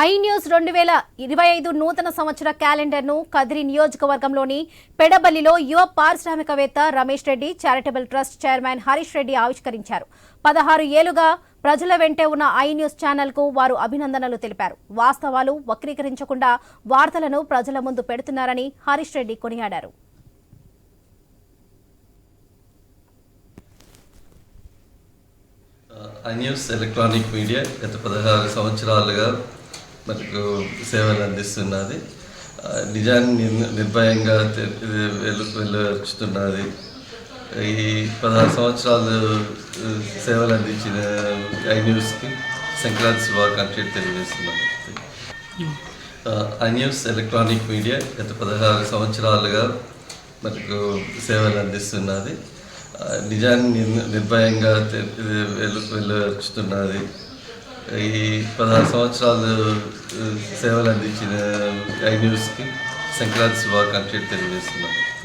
I news రెండు వేల ఇరవై ఐదు నూతన సంవత్సర క్యాలెండర్ను కదిరి నియోజకవర్గంలోని పెడబల్లిలో యువ పారిశ్రామికవేత్త Ramesh Reddy charitable trust chairman Harish Reddy ఆవిష్కరించారు. పదహారు ఏళ్ళుగా ప్రజల వెంటే ఉన్న ఐ న్యూస్ ఛానల్కు వారు అభినందనలు తెలిపారు. వాస్తవాలు వక్రీకరించకుండా వార్తలను ప్రజల ముందు పెడుతున్నారని హరీష్ రెడ్డి కొనియాడారు. న్యూస్ ఎలక్ట్రానిక్ మీడియా గత పదహారు సంవత్సరాలుగా మనకు సేవలు అందిస్తున్నది. నిజాన్ని నిర్భయంగా తె- ఈ పదహారు సంవత్సరాలు సేవలు అందించిన ఐ న్యూస్కి సంక్రాంతి శుభాకాంక్షలు తెలియజేస్తున్నాను. ఆ, ఐ న్యూస్ ఎలక్ట్రానిక్ మీడియా గత పదహారు సంవత్సరాలుగా మనకు సేవలు అందిస్తున్నది. నిజాన్ని నిర్భయంగా తె- ఈ పదహారు సంవత్సరాలు సేవలు అందించిన ఐ న్యూస్కి సంక్రాంతి శుభాకాంక్షలు తెలియజేస్తున్నాను.